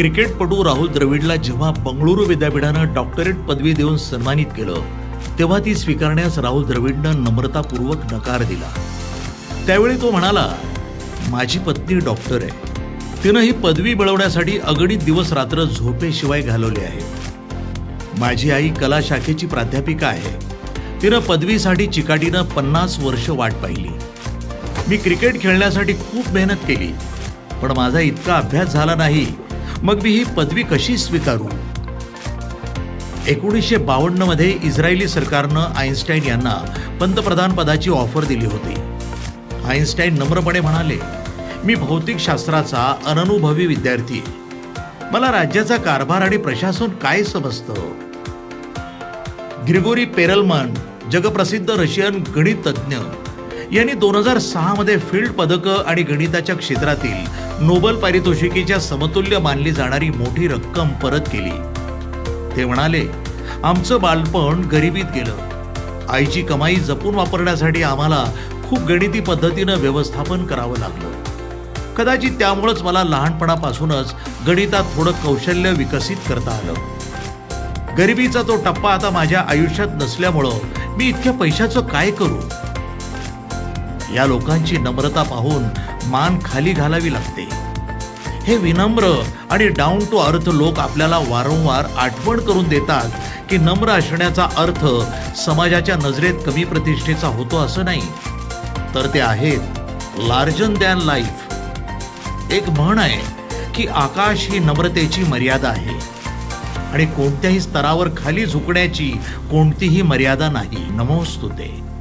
क्रिकेटपटू राहुल द्रविडला जेव्हा बंगळुरू विद्यापीठानं डॉक्टरेट पदवी देऊन सन्मानित केलं तेव्हा ती स्वीकारण्यास राहुल द्रविडनं नम्रतापूर्वक नकार दिला. त्यावेळी तो म्हणाला माझी पत्नी डॉक्टर आहे. तिनं ही पदवी मिळवण्यासाठी अगणित दिवस रात्र झोपेशिवाय घालवले आहे. माझी आई कला शाखेची प्राध्यापिका आहे. तिनं पदवीसाठी चिकाटीनं पन्नास वर्ष वाट पाहिली. मी क्रिकेट खेळण्यासाठी खूप मेहनत केली पण माझा इतका अभ्यास झाला नाही मग मी ही पदवी कशी स्वीकारू? एकोणीसशे बावन्नमध्ये इस्रायली सरकारनं आईन्स्टाईन यांना पंतप्रधान पदाची ऑफर दिली होती. आईन्स्टाईन नम्रपणे म्हणाले मी भौतिकशास्त्राचा अननुभवी विद्यार्थी मला राज्याचा कारभार आणि प्रशासन काय समजतं? ग्रिगोरी पेरलमन जगप्रसिद्ध रशियन गणित तज्ज्ञ यांनी दोन हजार सहा मध्ये फील्ड पदकं आणि गणिताच्या क्षेत्रातील नोबल पारितोषिकेच्या समतुल्य मानली जाणारी मोठी रक्कम परत केली. ते म्हणाले आमचं बालपण गरिबीत गेलं. आईची कमाई जपून वापरण्यासाठी आम्हाला खूप गणिती पद्धतीनं व्यवस्थापन करावं लागलं. कदाचित त्यामुळंच मला लहानपणापासूनच गणितात थोडं कौशल्य विकसित करता आलं. गरिबीचा तो टप्पा आता माझ्या आयुष्यात नसल्यामुळं मी इतक्या पैशाचं काय करू? या लोकांची नम्रता पाहून मान खाली घालावी लागते. हे विनम्र आणि डाऊन टू अर्थ लोक आपल्याला वारंवार आठवण करून देतात की नम्र असण्याचा अर्थ समाजाच्या नजरेत कमी प्रतिष्ठेचा होतो असं नाही. तर ते आहेत लार्जन दॅन लाईफ एक म्हण आहे की आकाश ही नम्रतेची मर्यादा आहे आणि कोणत्याही स्तरावर खाली झुकण्याची कोणतीही मर्यादा नाही. नमोस्तुते.